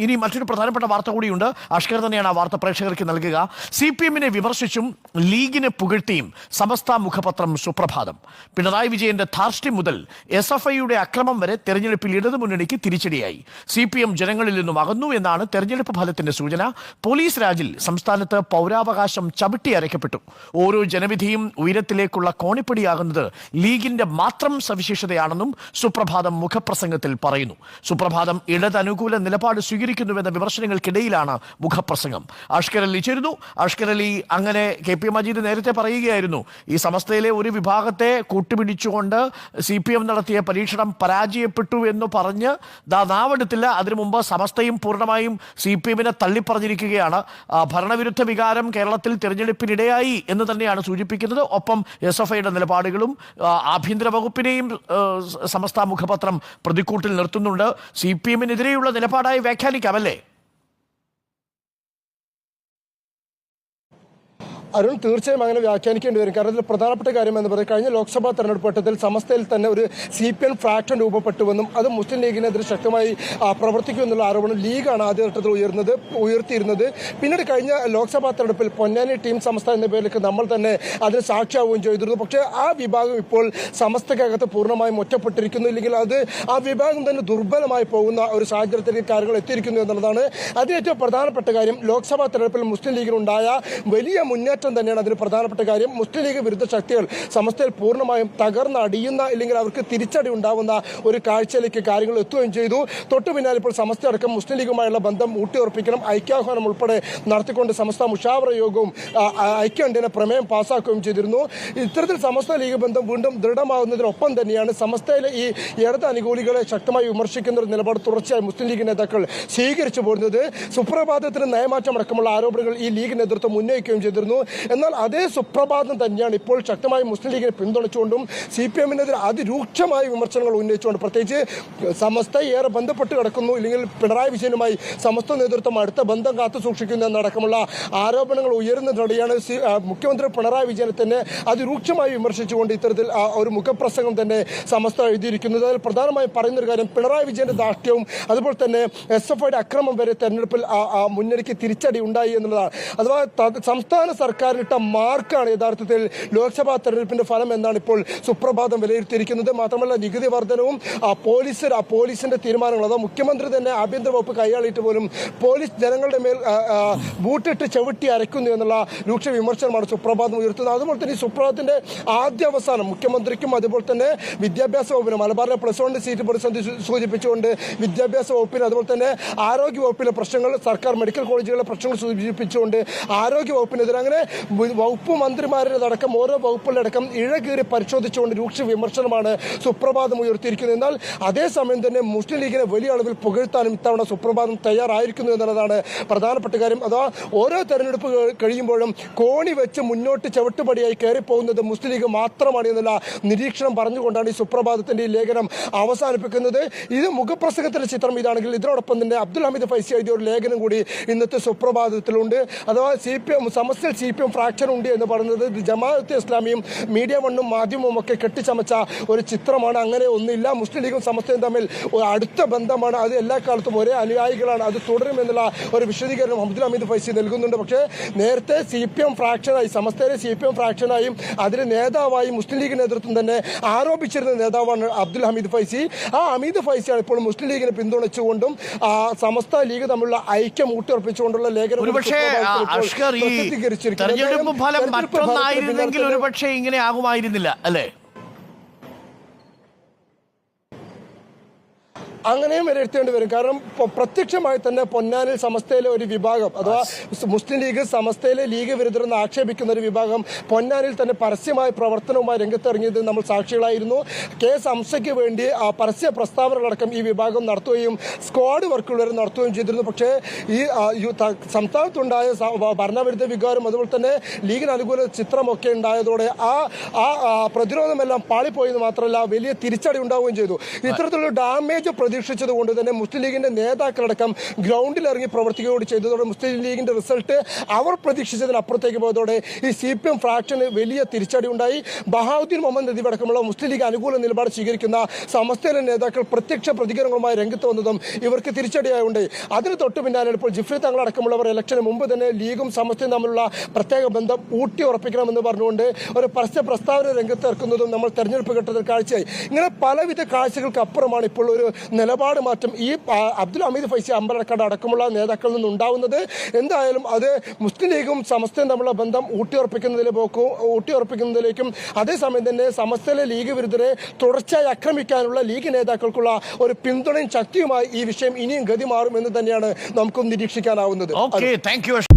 ഇനി മറ്റൊരു പ്രധാനപ്പെട്ട വാർത്ത കൂടിയുണ്ട്. അഷ്കർ തന്നെയാണ് ആ വാർത്ത പ്രേക്ഷകർക്ക് നൽകുക. സി പി എമ്മിനെ വിമർശിച്ചും ലീഗിനെ പുകഴ്ത്തിയും സമസ്ത മുഖപത്രം സുപ്രഭാതം. പിണറായി വിജയന്റെ ധാർഷ്ട്യം മുതൽ എസ് എഫ് ഐയുടെ അക്രമം വരെ തെരഞ്ഞെടുപ്പിൽ ഇടതുമുന്നണിക്ക് തിരിച്ചടിയായി. സി പി എം ജനങ്ങളിൽ നിന്നും അകന്നു എന്നാണ് തെരഞ്ഞെടുപ്പ് ഫലത്തിന്റെ സൂചന. പോലീസ് രാജിൽ സംസ്ഥാനത്ത് പൗരാവകാശം ചവിട്ടി അരയ്ക്കപ്പെട്ടു. ഓരോ ജനവിധിയും ഉയരത്തിലേക്കുള്ള കോണിപ്പടിയാകുന്നത് ലീഗിന്റെ മാത്രം സവിശേഷതയാണെന്നും സുപ്രഭാതം മുഖപ്രസംഗത്തിൽ പറയുന്നു. സുപ്രഭാതം ഇടതനുകൂല നിലപാട് സ്വീകരിക്കുന്നുവെന്ന വിമർശനങ്ങൾക്കിടയിലാണ് മുഖപ്രസംഗം. അഷ്കർ അലി ചേരുന്നു. അഷ്കർ അലി അങ്ങനെ കെ പി മജീദ് നേരത്തെ പറയുകയായിരുന്നു ഈ സമസ്തയിലെ ഒരു വിഭാഗത്തെ കൂട്ടുപിടിച്ചുകൊണ്ട് സി പി എം നടത്തിയ പരീക്ഷണം പരാജയപ്പെട്ടു എന്ന് പറഞ്ഞ് നാവെടുത്തില്ല. അതിനു മുമ്പ് സമസ്തയും പൂർണമായും സി പി എമ്മിനെ തള്ളിപ്പറഞ്ഞിരിക്കുകയാണ് ഭരണവിരുദ്ധ വികാരം കേരളത്തിൽ തിരഞ്ഞെടുപ്പിനിടയായി എന്ന് തന്നെയാണ് സൂചിപ്പിക്കുന്നത്. ഒപ്പം എസ് എഫ് ഐയുടെ നിലപാടുകളും ആഭ്യന്തര വകുപ്പിനെയും സമസ്ത മുഖപത്രം പ്രതിക്കൂട്ടിൽ നിർത്തുന്നുണ്ട്. സി പി എമ്മിനെതിരെയുള്ള നിലപാടായി വ്യാഖ്യാനിക്കാമല്ലേ അരുൺ തീർച്ചയായും അങ്ങനെ വ്യാഖ്യാനിക്കേണ്ടി വരും. കാരണം ഇതിൽ പ്രധാനപ്പെട്ട കാര്യം എന്ന് പറയുന്നത് കഴിഞ്ഞ ലോക്സഭാ തെരഞ്ഞെടുപ്പ് ഘട്ടത്തിൽ സമസ്തയിൽ തന്നെ ഒരു സി പി എം ഫ്രാക്ഷൻ രൂപപ്പെട്ടുവെന്നും അത് മുസ്ലിം ലീഗിനെതിരെ ശക്തമായി പ്രവർത്തിക്കും പ്രവർത്തിക്കുമെന്നുള്ള ആരോപണം ലീഗാണ് ആദ്യഘട്ടത്തിൽ ഉയർന്നത് ഉയർത്തിയിരുന്നത്. പിന്നീട് കഴിഞ്ഞ ലോക്സഭാ തെരഞ്ഞെടുപ്പിൽ പൊന്നാനി ടീം സമസ്ത എന്ന പേരിലേക്ക് നമ്മൾ തന്നെ അതിന് സാക്ഷിയാവുകയും ചെയ്തിരുന്നു. പക്ഷേ ആ വിഭാഗം ഇപ്പോൾ സമസ്തക്കകത്ത് പൂർണമായും ഒറ്റപ്പെട്ടിരിക്കുന്നു. ഇല്ലെങ്കിൽ അത് ആ വിഭാഗം തന്നെ ദുർബലമായി പോകുന്ന ഒരു സാഹചര്യത്തിലേക്ക് കാര്യങ്ങൾ എത്തിയിരിക്കുന്നു എന്നുള്ളതാണ്. അതിൽ ഏറ്റവും പ്രധാനപ്പെട്ട കാര്യം ലോക്സഭാ തെരഞ്ഞെടുപ്പിൽ മുസ്ലിം ലീഗിനുണ്ടായ വലിയ മുന്നേറ്റം തന്നെയാണ് അതിന് പ്രധാനപ്പെട്ട കാര്യം. മുസ്ലിം ലീഗ് വിരുദ്ധ ശക്തികൾ സമസ്തയിൽ പൂർണമായും തകർന്നടിയുന്ന ഇല്ലെങ്കിൽ അവർക്ക് തിരിച്ചടി ഉണ്ടാവുന്ന ഒരു കാഴ്ചയിലേക്ക് കാര്യങ്ങൾ എത്തുകയും ചെയ്തു. തൊട്ടു പിന്നാലെ ഇപ്പോൾ സമസ്ത അടക്കം മുസ്ലിം ലീഗുമായുള്ള ബന്ധം ഊട്ടിയുറപ്പിക്കണം. ഐക്യാഹ്വാനം ഉൾപ്പെടെ നടത്തിക്കൊണ്ട് സമസ്ത മുഷാവറ യോഗവും ഐക്യണ്ടിനെ പ്രമേയം പാസ്സാക്കുകയും ചെയ്തിരുന്നു. ഇത്തരത്തിൽ സമസ്ത ലീഗ് ബന്ധം വീണ്ടും ദൃഢമാകുന്നതിനൊപ്പം തന്നെയാണ് സമസ്തയിലെ ഈ ഇടത് അനുകൂലികളെ ശക്തമായി വിമർശിക്കുന്ന ഒരു നിലപാട് തുടർച്ചയായി മുസ്ലിം ലീഗ് നേതാക്കൾ സ്വീകരിച്ചു പോരുന്നത്. സുപ്രഭാതത്തിന് നയമാറ്റം അടക്കമുള്ള ആരോപണങ്ങൾ ഈ ലീഗ് നേതൃത്വം ഉന്നയിക്കുകയും ചെയ്തിരുന്നു. എന്നാൽ അതേ സുപ്രഭാതം തന്നെയാണ് ഇപ്പോൾ ശക്തമായി മുസ്ലിം ലീഗിനെ പിന്തുണച്ചുകൊണ്ടും സി പി എമ്മിനെതിരെ അതിരൂക്ഷമായ വിമർശനങ്ങൾ ഉന്നയിച്ചുകൊണ്ട് പ്രത്യേകിച്ച് സമസ്ത ഏറെ ബന്ധപ്പെട്ട് കിടക്കുന്നു. ഇല്ലെങ്കിൽ പിണറായി വിജയനുമായി സമസ്ത നേതൃത്വം അടുത്ത ബന്ധം കാത്തു സൂക്ഷിക്കുന്നു എന്നടക്കമുള്ള ആരോപണങ്ങൾ ഉയരുന്നതിനിടെയാണ് മുഖ്യമന്ത്രി പിണറായി വിജയനെ തന്നെ അതിരൂക്ഷമായി വിമർശിച്ചുകൊണ്ട് ഇത്തരത്തിൽ ഒരു മുഖപ്രസംഗം തന്നെ സമസ്ത എഴുതിയിരിക്കുന്നത്. അതിൽ പ്രധാനമായും പറയുന്ന ഒരു കാര്യം പിണറായി വിജയന്റെ ദാഷ്ട്യവും അതുപോലെ തന്നെ എസ് എഫ് ഐയുടെ അക്രമം വരെ തെരഞ്ഞെടുപ്പിൽ മുന്നണിക്ക് തിരിച്ചടി ഉണ്ടായി എന്നുള്ളതാണ്. അഥവാ സംസ്ഥാന സംസ്ഥാന സർക്കാരിനിട്ട മാർക്കാണ് യഥാർത്ഥത്തിൽ ലോക്സഭാ തെരഞ്ഞെടുപ്പിന്റെ ഫലം എന്നാണ് ഇപ്പോൾ സുപ്രഭാതം വിലയിരുത്തിയിരിക്കുന്നത്. മാത്രമല്ല നികുതി വർധനവും പോലീസ് പോലീസിന്റെ തീരുമാനങ്ങൾ അതോ മുഖ്യമന്ത്രി തന്നെ ആഭ്യന്തര വകുപ്പ് കൈയാളിയിട്ട് പോലും പോലീസ് ജനങ്ങളുടെ മേൽ ബൂട്ടിട്ട് ചവിട്ടി അരയ്ക്കുന്നു എന്നുള്ള രൂക്ഷ വിമർശനമാണ് സുപ്രഭാതം ഉയർത്തുന്നത്. അതുപോലെ തന്നെ സുപ്രഭാതത്തിന്റെ ആദ്യ അവസാനം മുഖ്യമന്ത്രിക്കും അതുപോലെ തന്നെ വിദ്യാഭ്യാസ വകുപ്പിനും മലബാറിലെ പ്ലസ് വണ്ണിന്റെ സീറ്റ് പ്രതിസന്ധി സൂചിപ്പിച്ചുകൊണ്ട് വിദ്യാഭ്യാസ വകുപ്പിന് അതുപോലെ തന്നെ ആരോഗ്യ വകുപ്പിലെ പ്രശ്നങ്ങൾ സർക്കാർ മെഡിക്കൽ കോളേജുകളിലെ പ്രശ്നങ്ങൾ സൂചിപ്പിച്ചുകൊണ്ട് ആരോഗ്യ വകുപ്പിനെതിരെ അങ്ങനെ വകുപ്പ് മന്ത്രിമാരുടെ അടക്കം ഓരോ വകുപ്പുകളുടെ അടക്കം ഇഴകീറി പരിശോധിച്ചുകൊണ്ട് രൂക്ഷ വിമർശനമാണ് സുപ്രഭാതം ഉയർത്തിയിരിക്കുന്നത്. എന്നാൽ അതേസമയം തന്നെ മുസ്ലിം ലീഗിനെ വലിയ അളവിൽ പുകഴ്ത്താനും ഇത്തവണ സുപ്രഭാതം തയ്യാറായിരിക്കുന്നു എന്നുള്ളതാണ് പ്രധാനപ്പെട്ട കാര്യം. അതാ ഓരോ തെരഞ്ഞെടുപ്പ് കഴി- കഴിയുമ്പോഴും കോണി വെച്ച് മുന്നോട്ട് ചവിട്ടുപടിയായി കയറിപ്പോകുന്നത് മുസ്ലിം ലീഗ് മാത്രമാണ് എന്നുള്ള നിരീക്ഷണം പറഞ്ഞുകൊണ്ടാണ് ഈ സുപ്രഭാതത്തിന്റെ ഈ ലേഖനം അവസാനിപ്പിക്കുന്നത്. ഇത് മുഖപ്രസംഗത്തിന്റെ ചിത്രം ഇതാണെങ്കിൽ. ഇതിനോടൊപ്പം തന്നെ അബ്ദുൽ ഹമീദ് ഫൈസി എഴുതിയ ഒരു ലേഖനം കൂടി ഇന്നത്തെ സുപ്രഭാതത്തിലുണ്ട്. അഥവാ സി പി എം സമസ്യ സി പി എം ഫ്രാക്ചർ ഉണ്ട് എന്ന് പറയുന്നത് ജമാഅത്ത് ഇസ്ലാമിയും മീഡിയ വണ്ണും മാധ്യമവും ഒക്കെ കെട്ടിച്ചമച്ച ഒരു ചിത്രമാണ്. അങ്ങനെ ഒന്നില്ല മുസ്ലിം ലീഗും സമസ്തയും തമ്മിൽ ഒരു അടുത്ത ബന്ധമാണ്. അത് എല്ലാ കാലത്തും ഒരേ അനുയായികളാണ്. അത് തുടരുമെന്നുള്ള ഒരു വിശദീകരണം അബ്ദുൽ അമീദ് ഫൈസി നൽകുന്നുണ്ട്. പക്ഷേ നേരത്തെ സി പി എം ഫ്രാക്ഷനായി സമസ്തയിലെ സി പി എം ഫ്രാക്ഷനായും അതിന് നേതാവായി മുസ്ലിം ലീഗ് നേതൃത്വം തന്നെ ആരോപിച്ചിരുന്ന നേതാവാണ് അബ്ദുൽ ഹമീദ് ഫൈസി. ആ അമീദ് ഫൈസിയാണ് ഇപ്പോൾ മുസ്ലിം ലീഗിനെ പിന്തുണച്ചുകൊണ്ടും ആ സമസ്ത ലീഗ് തമ്മിലുള്ള ഐക്യം ഊട്ടിയുറപ്പിച്ചുകൊണ്ടുള്ള ലേഖനം തെരഞ്ഞെടുപ്പ് ഫലം മറ്റൊന്നായിരുന്നെങ്കിൽ ഒരുപക്ഷെ ഇങ്ങനെ ആകുമായിരുന്നില്ല അല്ലേ? അങ്ങനെയും വിലയിരുത്തേണ്ടി വരും. കാരണം പ്രത്യക്ഷമായി തന്നെ പൊന്നാനിൽ സമസ്തയിലെ ഒരു വിഭാഗം അഥവാ മുസ്ലിം ലീഗ് സമസ്തയിലെ ലീഗ് വിരുദ്ധരെന്ന് ആക്ഷേപിക്കുന്ന ഒരു വിഭാഗം പൊന്നാനിൽ തന്നെ പരസ്യമായ പ്രവർത്തനവുമായി രംഗത്തിറങ്ങിയത് നമ്മൾ സാക്ഷികളായിരുന്നു. കെ എസ് ഹംസയ്ക്ക് വേണ്ടി ആ പരസ്യ പ്രസ്താവനകളടക്കം ഈ വിഭാഗം നടത്തുകയും സ്ക്വാഡ് വർക്കുകൾ വരെ നടത്തുകയും ചെയ്തിരുന്നു. പക്ഷേ ഈ സംസ്ഥാനത്തുണ്ടായ ഭരണവിരുദ്ധ വികാരം അതുപോലെ തന്നെ ലീഗിന് അനുകൂല ചിത്രമൊക്കെ ഉണ്ടായതോടെ ആ ആ പ്രതിരോധമെല്ലാം പാളിപ്പോയെന്ന് മാത്രമല്ല വലിയ തിരിച്ചടി ഉണ്ടാവുകയും ചെയ്തു. ഇത്തരത്തിലുള്ള ഡാമേജ് പ്രതിരോധം പ്രതീക്ഷിച്ചത് കൊണ്ട് തന്നെ മുസ്ലിം ലീഗിന്റെ നേതാക്കളടക്കം ഗ്രൗണ്ടിൽ ഇറങ്ങി പ്രവർത്തിക്കുകയോട് ചെയ്തതോടെ മുസ്ലിം ലീഗിന്റെ റിസൾട്ട് അവർ പ്രതീക്ഷിച്ചതിനപ്പുറത്തേക്ക് പോയതോടെ ഈ സി പി എം ഫ്രാക്ഷന് വലിയ തിരിച്ചടി ഉണ്ടായി. ബഹാവുദ്ദീൻ മുഹമ്മദ് നദീബ് അടക്കമുള്ള മുസ്ലിം ലീഗ് അനുകൂല നിലപാട് സ്വീകരിക്കുന്ന സമസ്തയിലെ നേതാക്കൾ പ്രത്യക്ഷ പ്രതികരണങ്ങളുമായി രംഗത്ത് വന്നതും ഇവർക്ക് തിരിച്ചടിയായുണ്ട്. അതിന് തൊട്ട് പിന്നാലെ ഇപ്പോൾ ജിഫ്രി തങ്ങളടക്കമുള്ളവർ ഇലക്ഷന് മുമ്പ് തന്നെ ലീഗും സമസ്തയും തമ്മിലുള്ള പ്രത്യേക ബന്ധം ഊട്ടി ഉറപ്പിക്കണമെന്ന് പറഞ്ഞുകൊണ്ട് ഒരു പരസ്യ പ്രസ്താവന രംഗത്ത് ഇറക്കുന്നതും നമ്മൾ തെരഞ്ഞെടുപ്പ് ഘട്ടത്തിൽ കാഴ്ചയായി. ഇങ്ങനെ പലവിധ കാഴ്ചകൾക്ക് അപ്പുറമാണ് ഇപ്പോൾ ഒരു നിലപാട് മാറ്റം ഈ അബ്ദുൽ ഹമീദ് ഫൈസി അമ്പലക്കട അടക്കമുള്ള നേതാക്കളിൽ നിന്നുണ്ടാവുന്നത് എന്തായാലും അത് മുസ്ലിം ലീഗും സമസ്തയും തമ്മിലുള്ള ബന്ധം ഊട്ടിയുറപ്പിക്കുന്നതിലേക്കും ഊട്ടിയുറപ്പിക്കുന്നതിലേക്കും അതേസമയം തന്നെ സമസ്തയിലെ ലീഗ് വിരുദ്ധരെ തുടർച്ചയായി ആക്രമിക്കാനുള്ള ലീഗ് നേതാക്കൾക്കുള്ള ഒരു പിന്തുണയും ശക്തിയുമായി ഈ വിഷയം ഇനിയും ഗതി മാറും എന്ന് തന്നെയാണ് നമുക്ക് നിരീക്ഷിക്കാനാവുന്നത്.